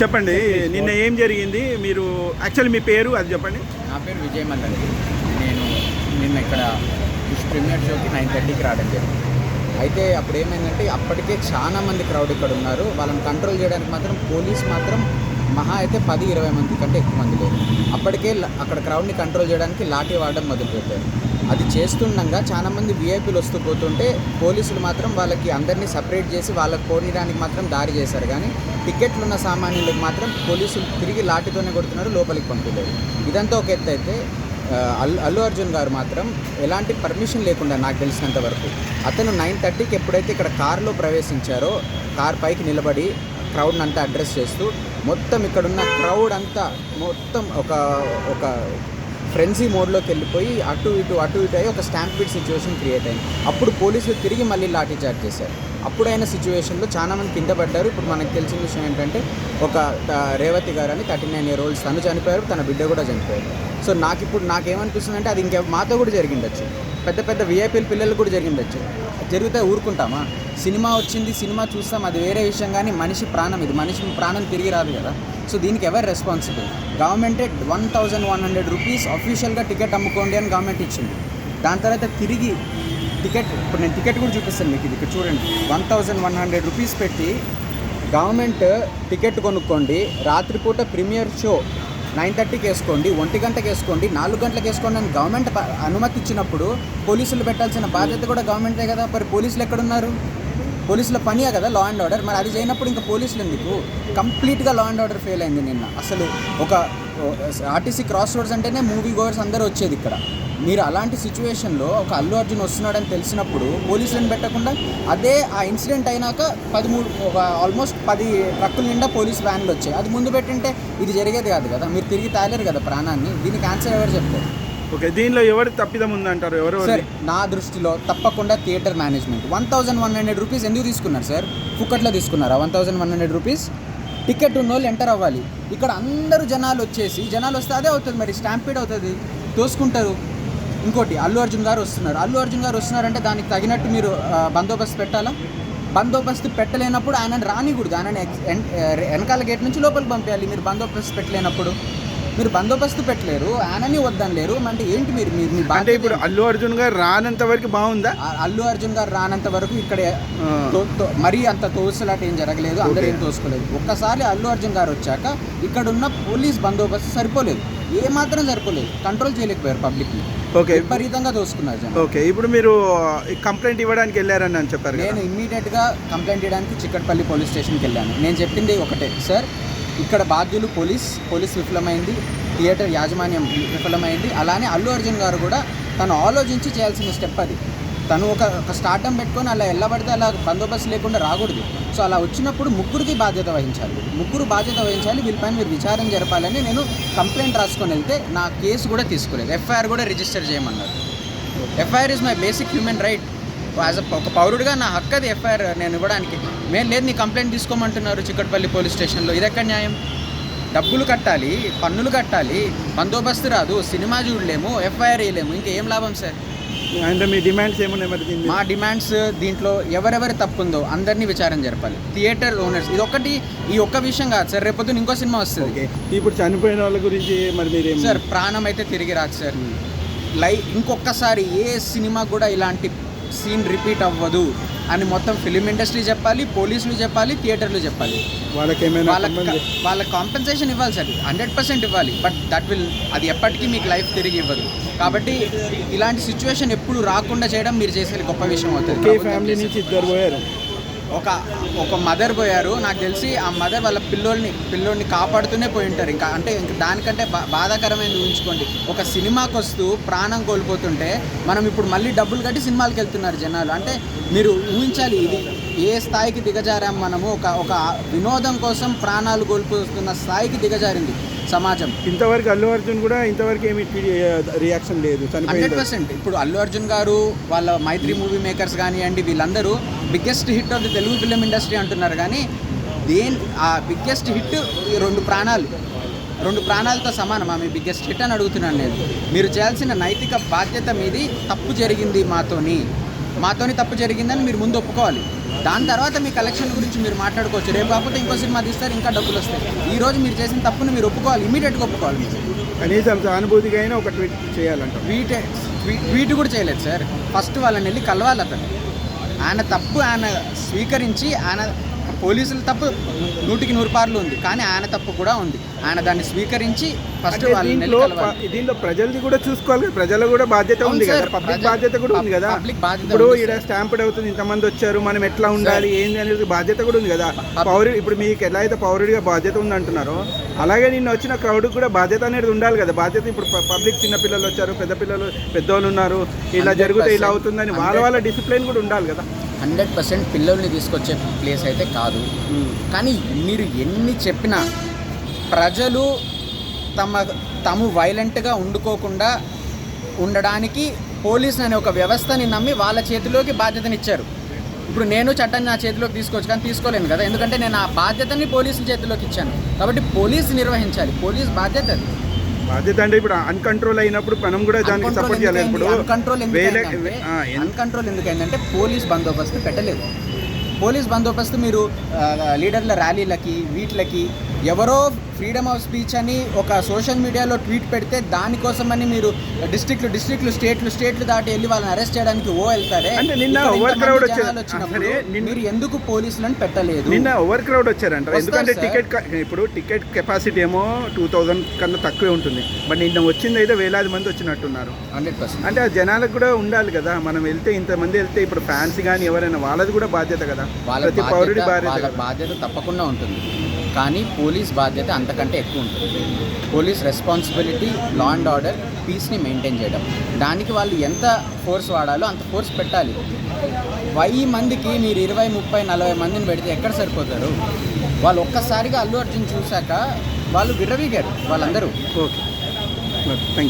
చెప్పండి నిన్న ఏం జరిగింది? మీరు యాక్చువల్లీ మీ పేరు అది చెప్పండి. నా పేరు విజయ్ మల్లండి నేను నిన్న ఇక్కడ ప్రీమియర్ షోకి నైన్ థర్టీకి రావడం జరిగింది. అయితే అప్పుడు ఏమైందంటే అప్పటికే చాలా మంది క్రౌడ్ ఇక్కడ ఉన్నారు. వాళ్ళని కంట్రోల్ చేయడానికి మాత్రం పోలీస్ మాత్రం మహా అయితే పది ఇరవై మంది కంటే ఎక్కువ మంది లేదు అప్పటికే అక్కడ క్రౌడ్ని కంట్రోల్ చేయడానికి లాఠీ వాడడం మొదలుపెట్టారు. అది చేస్తుండగా చాలా మంది విఐపీలు వస్తూ పోతుంటే పోలీసులు మాత్రం వాళ్ళకి అందరినీ సపరేట్ చేసి వాళ్ళకి పోనీయడానికి మాత్రం దారి చేశారు. కానీ టికెట్లు ఉన్న సామాన్యులకు మాత్రం పోలీసులు తిరిగి లాఠీతోనే కొడుతున్నారు లోపలికి పంపించారు ఇదంతా ఒక ఎత్తు అయితే అల్లు అల్లు అర్జున్ గారు మాత్రం ఎలాంటి పర్మిషన్ లేకుండా నాకు తెలిసినంత వరకు అతను నైన్ థర్టీకి ఎప్పుడైతే ఇక్కడ కారులో ప్రవేశించారో కార్ పైకి నిలబడి క్రౌడ్ని అంతా అడ్రస్ చేస్తూ మొత్తం ఇక్కడున్న క్రౌడ్ అంతా మొత్తం ఒక ఒక ఫ్రెన్సీ మోడ్లోకి వెళ్ళిపోయి అటు ఇటు అటు ఇటు అయ్యి ఒక స్టాంపీడ్ సిచ్యువేషన్ క్రియేట్ అయింది. అప్పుడు పోలీసులు తిరిగి మళ్ళీ లాఠీ చార్జ్ చేశారు. అప్పుడైన సిచ్యువేషన్లో చాలామంది కింద పడ్డారు. ఇప్పుడు మనకు తెలిసిన విషయం ఏంటంటే ఒక రేవతి గారు అని థర్టీ నైన్ ఇయర్ ఓల్డ్స్ తను చనిపోయారు తన బిడ్డ కూడా చనిపోయారు. సో నాకు ఇప్పుడు నాకేమనిపిస్తుంది అంటే అది ఇంకా మాతో కూడా జరిగిండొచ్చు. పెద్ద పెద్ద విఐపీల పిల్లలు కూడా జరిగిండొచ్చు. జరిగితే ఊరుకుంటామా? సినిమా వచ్చింది సినిమా చూస్తాం అది వేరే విషయం కానీ మనిషి ప్రాణం ఇది మనిషి ప్రాణం తిరిగి రాదు కదా. సో దీనికి ఎవరు రెస్పాన్సిబుల్ గవర్నమెంటే one thousand one hundred rupees అఫీషియల్గా టికెట్ అమ్ముకోండి అని గవర్నమెంట్ ఇచ్చింది. దాని తర్వాత తిరిగి టికెట్ ఇప్పుడు నేను టికెట్ కూడా చూపిస్తాను మీకు ఇది ఇక్కడ చూడండి. One thousand one hundred rupees పెట్టి గవర్నమెంట్ టికెట్ కొనుక్కోండి. రాత్రిపూట ప్రీమియర్ షో నైన్ థర్టీకి వేసుకోండి ఒంటి గంటకి వేసుకోండి నాలుగు గంటలకు వేసుకోండి అని గవర్నమెంట్ అనుమతి ఇచ్చినప్పుడు పోలీసులు పెట్టాల్సిన బాధ్యత కూడా గవర్నమెంటే కదా. మరి పోలీసులు ఎక్కడున్నారు? పోలీసుల పనియే కదా లా అండ్ ఆర్డర్ మరి అది చేయనప్పుడు ఇంకా పోలీసులు ఎందుకు? కంప్లీట్గా లా అండ్ ఆర్డర్ ఫెయిల్ అయింది నిన్న. అసలు ఒక ఆర్టీసీ క్రాస్ రోడ్స్ అంటేనే మూవీ గోవర్స్ అందరూ వచ్చేది ఇక్కడ. మీరు అలాంటి సిచ్యువేషన్లో ఒక అల్లు అర్జున్ వస్తున్నాడని తెలిసినప్పుడు పోలీసులను పెట్టకుండా అదే ఆ ఇన్సిడెంట్ అయినాక పదమూడు ఒక ఆల్మోస్ట్ పది ట్రక్కుల నిండా పోలీస్ వ్యాన్లు వచ్చాయి. అది ముందు పెట్టింటే ఇది జరిగేది కాదు కదా. మీరు తిరిగి తాలేరు కదా ప్రాణాన్ని. దీనికి ఆన్సర్ ఎవరు చెప్తారు? ఓకే దీనిలో ఎవరు తప్పిదం ఉందంటారు? ఎవరు సార్ నా దృష్టిలో తప్పకుండా theatre management. One thousand one hundred rupees ఎందుకు తీసుకున్నారు సార్? ఫుకట్లో తీసుకున్నారా one thousand one hundred rupees? Ticket ఉన్న వాళ్ళు ఎంటర్ అవ్వాలి. ఇక్కడ అందరూ జనాలు వచ్చేసి జనాలు వస్తే అదే అవుతుంది మరి. స్టాంపీడ్ అవుతుంది. తోసుకుంటారు. ఇంకోటి అల్లు అర్జున్ గారు వస్తున్నారు. అల్లు అర్జున్ గారు వస్తున్నారంటే దానికి తగినట్టు మీరు బందోబస్తు పెట్టాలా? బందోబస్తు పెట్టలేనప్పుడు ఆయనను రానికూడదు. ఆయనని వెనకాల గేట్ నుంచి లోపలికి పంపించాలి మీరు బందోబస్తు పెట్టలేనప్పుడు. మీరు బందోబస్తు పెట్టలేరు ఆయనని వద్దనలేరు అంటే ఏంటి మీరు మీరు అంటే ఇప్పుడు అల్లు అర్జున్ గారు రానంత వరకు బాగుందా? అల్లు అర్జున్ గారు రానంత వరకు ఇక్కడ మరీ అంత తోసులాట ఏం జరగలేదు. అందరూ ఏం తోసుకోలేదు. ఒక్కసారి అల్లు అర్జున్ గారు వచ్చాక ఇక్కడ ఉన్న పోలీస్ బందోబస్తు సరిపోలేదు. ఏ మాత్రం సరిపోలేదు. కంట్రోల్ చేయలేకపోయారు పబ్లిక్ ఓకే విపరీతంగా తోసుకున్నారు జనం. ఓకే ఇప్పుడు మీరు కంప్లైంట్ ఇవ్వడానికి వెళ్ళారని అని చెప్పారు. నేను ఇమ్మీడియట్గా కంప్లైంట్ చేయడానికి చిక్కట్పల్లి పోలీస్ స్టేషన్కి వెళ్ళాను. నేను చెప్పింది ఒకటే. సార్ ఇక్కడ బాధ్యులు పోలీస్ పోలీస్ విఫలమైంది థియేటర్ యాజమాన్యం విఫలమైంది. అలానే అల్లు అర్జున్ గారు కూడా తను ఆలోచించి చేయాల్సిన స్టెప్ అది. తను ఒక ఒక స్టార్టం పెట్టుకొని అలా ఎల్లబడితే అలా బందోబస్తు లేకుండా రాకూడదు. సో అలా వచ్చినప్పుడు ముగ్గురికి బాధ్యత వహించాలి. ముగ్గురు బాధ్యత వహించాలి వీళ్ళపైన మీరు విచారణ జరపాలని నేను కంప్లైంట్ రాసుకొని వెళ్తే నా కేసు కూడా తీసుకోలేదు. ఎఫ్ఐఆర్ కూడా రిజిస్టర్ చేయమన్నారు. FIR is my basic human right. As a ఒక పౌరుడిగా నా హక్కు అది ఎఫ్ఐఆర్ నేను ఇవ్వడానికి. మేము లేదు నీ కంప్లైంట్ తీసుకోమంటున్నారు చిక్కటపల్లి పోలీస్ స్టేషన్లో. ఇది ఎక్కడ న్యాయం? డబ్బులు కట్టాలి పన్నులు కట్టాలి బందోబస్తు రాదు సినిమా చూడలేము ఎఫ్ఐఆర్ వేయలేము. ఇంకా ఏం లాభం సార్? అంటే మీ డిమాండ్స్ ఏమున్నాయి మరి? మా డిమాండ్స్ దీంట్లో ఎవరెవరి తప్పుందో అందరినీ విచారణ జరపాలి. థియేటర్ ఓనర్స్ ఇది ఒకటి ఈ ఒక్క విషయం కాదు సార్ రేపొద్దున ఇంకో సినిమా వస్తుంది. ఇప్పుడు చనిపోయిన వాళ్ళ గురించి మరి మీరేం సార్ ప్రాణం అయితే తిరిగి రాదు సార్. లై ఇంకొకసారి ఏ సినిమా కూడా ఇలాంటి సీన్ రిపీట్ అవ్వదు అని మొత్తం ఫిలిం ఇండస్ట్రీ చెప్పాలి పోలీసులు చెప్పాలి థియేటర్లు చెప్పాలి. వాళ్ళకి ఏమైనా వాళ్ళకి కాంపెన్సేషన్ ఇవ్వాలి సార్ హండ్రెడ్ పర్సెంట్ ఇవ్వాలి. బట్ దట్ విల్ అది ఎప్పటికీ మీకు లైఫ్ తిరిగి ఇవ్వదు. కాబట్టి ఇలాంటి సిచ్యువేషన్ ఎప్పుడు రాకుండా చేయడం మీరు చేసే గొప్ప విషయం అవుతుంది. ఫ్యామిలీ నుంచి ఇద్దరు పోయారు. ఒక ఒక మదర్ పోయారు. నాకు తెలిసి ఆ మదర్ వాళ్ళ పిల్లోల్ని పిల్లోడిని కాపాడుతూనే పోయి ఉంటారు. ఇంకా అంటే ఇంకా దానికంటే బా బాధాకరమైనది ఊహించుకోండి. ఒక సినిమాకి వస్తూ ప్రాణం కోల్పోతుంటే మనం ఇప్పుడు మళ్ళీ డబ్బులు కట్టి సినిమాలకు వెళ్తున్నారు జనాలు. అంటే మీరు ఊహించాలి ఇది ఏ స్థాయికి దిగజారాం మనము? ఒక ఒక వినోదం కోసం ప్రాణాలు కోల్పోతున్న స్థాయికి దిగజారింది. సమాజం. ఇంతవరకు అల్లు అర్జున్ కూడా ఇంతవరకు ఏమి రియాక్షన్ లేదు హండ్రెడ్ పర్సెంట్. ఇప్పుడు అల్లు అర్జున్ గారు వాళ్ళ మైత్రి మూవీ మేకర్స్ కానివ్వండి వీళ్ళందరూ biggest hit of the Telugu film industry అంటున్నారు. కానీ దేని ఆ బిగ్గెస్ట్ హిట్ రెండు ప్రాణాలు. రెండు ప్రాణాలతో సమానమా మీ బిగ్గెస్ట్ హిట్ అని అడుగుతున్నాను నేను. మీరు చేయాల్సిన నైతిక బాధ్యత మీది తప్పు జరిగింది మాతోని. మాతోని తప్పు జరిగిందని మీరు ముందు ఒప్పుకోవాలి. దాని తర్వాత మీ కలెక్షన్ గురించి మీరు మాట్లాడుకోవచ్చు. రేపు కాకపోతే ఇంకో సినిమా తీస్తారు ఇంకా డబ్బులు వస్తాయి. ఈ రోజు మీరు చేసిన తప్పును మీరు ఒప్పుకోవాలి ఇమీడియట్గా ఒప్పుకోవాలి కనీసం సానుభూతిగా అయినా ఒక ట్వీట్ చేయాలంట ట్వీట్ ట్వీ- ట్వీట్ కూడా చేయలేదు సార్. ఫస్ట్ వాళ్ళని వెళ్ళి కలవాలి అతను. ఆయన తప్పు ఆయన స్వీకరించి ఆయన పోలీసుల తప్పు నూటికి నూరు పార్లు ఉంది. కానీ ఆయన తప్పు కూడా ఉంది. ఆయన దాన్ని స్వీకరించి ఫస్ట్ దీంట్లో ప్రజలది కూడా చూసుకోవాలి ప్రజల కూడా బాధ్యత ఉంది కదా. పబ్లిక్ బాధ్యత కూడా ఉంది కదా. ఇప్పుడు ఇక్కడ సార్. స్టాంప్డ్ అవుతుంది ఇంతమంది వచ్చారు మనం ఎట్లా ఉండాలి ఏంది అనేది బాధ్యత కూడా ఉంది కదా. పౌరుడు ఇప్పుడు మీకు ఎలా అయితే పౌరుడిగా బాధ్యత ఉంది అంటున్నారో అలాగే నిన్న వచ్చిన క్రౌడ్ కూడా బాధ్యత అనేది ఉండాలి కదా. బాధ్యత ఇప్పుడు పబ్లిక్ చిన్న పిల్లలు వచ్చారు పెద్ద పిల్లలు పెద్దోళ్ళు ఉన్నారు ఇలా జరిగితే ఇలా 100% అవుతుందని వాళ్ళ వాళ్ళ డిసిప్లిన్ కూడా ఉండాలి కదా. హండ్రెడ్ పర్సెంట్ పిల్లల్ని తీసుకొచ్చే ప్లేస్ అయితే కాదు. కానీ మీరు ఎన్ని చెప్పినా ప్రజలు తమ తాము వైలెంట్గా ఉండుకోకుండా ఉండడానికి పోలీస్ అనే ఒక వ్యవస్థని నమ్మి వాళ్ళ చేతిలోకి బాధ్యతనిచ్చారు. ఇప్పుడు నేను చట్టాన్ని నా చేతిలోకి తీసుకోవచ్చు కానీ తీసుకోలేను కదా. ఎందుకంటే నేను ఆ బాధ్యతని పోలీసుల చేతిలోకి ఇచ్చాను. కాబట్టి పోలీసు నిర్వహించాలి. పోలీస్ బాధ్యత అది. బాధ్యత అంటే ఇప్పుడు అన్కంట్రోల్ అయినప్పుడు మనం కూడా దానికి సపోర్ట్ చేయాలి. ఇప్పుడు అన్కంట్రోల్ అన్కంట్రోల్ ఎందుకైందంటే పోలీస్ బందోబస్తు పెట్టలేదు. పోలీస్ బందోబస్తు మీరు లీడర్ల ర్యాలీలకి వీటిలకి ఎవరో ఫ్రీడమ్ ఆఫ్ స్పీచ్ అని ఒక సోషల్ మీడియాలో ట్వీట్ పెడితే దానికోసమని మీరు డిస్ట్రిక్ట్లు డిస్ట్రిక్ట్లు స్టేట్లు స్టేట్లు దాటి వెళ్ళి వాళ్ళని అరెస్ట్ చేయడానికి ఓ వెళ్తారే అంటే నిన్న వచ్చినప్పుడు సరే, నిన్న- మీరు ఎందుకు పోలీసులను పెట్టలేదు? నిన్న ఓవర్ క్రౌడ్ వచ్చారంట ఎందుకంటే. టికెట్ ఇప్పుడు టికెట్ కెపాసిటీ ఏమో టూ థౌజండ్ కన్నా తక్కువే ఉంటుంది. బట్ నిన్న వచ్చింది అయితే వేలాది మంది వచ్చినట్టున్నారు. Hundred percent. అంటే ఆ జనాలకు కూడా ఉండాలి కదా. మనం వెళ్తే ఇంతమంది వెళ్తే ఇప్పుడు ఫ్యాన్స్ కానీ ఎవరైనా వాళ్ళది కూడా బాధ్యత కదా. వాళ్ళ ప్రతి పౌరుడి బాధ్యత. బాధ్యత తప్పకుండా ఉంటుంది. కానీ పోలీస్ బాధ్యత అంతకంటే ఎక్కువ ఉంటుంది. Police responsibility law and order పీస్ని మెయింటైన్ చేయడం. దానికి వాళ్ళు ఎంత ఫోర్స్ వాడాలో అంత ఫోర్స్ పెట్టాలి. వెయ్యి మందికి మీరు ఇరవై ముప్పై నలభై మందిని పెడితే ఎక్కడ సరిపోతారు? వాళ్ళు ఒక్కసారిగా అల్లు అర్జున్ చూశాక వాళ్ళు విర్రవీగారు వాళ్ళందరూ. Okay thank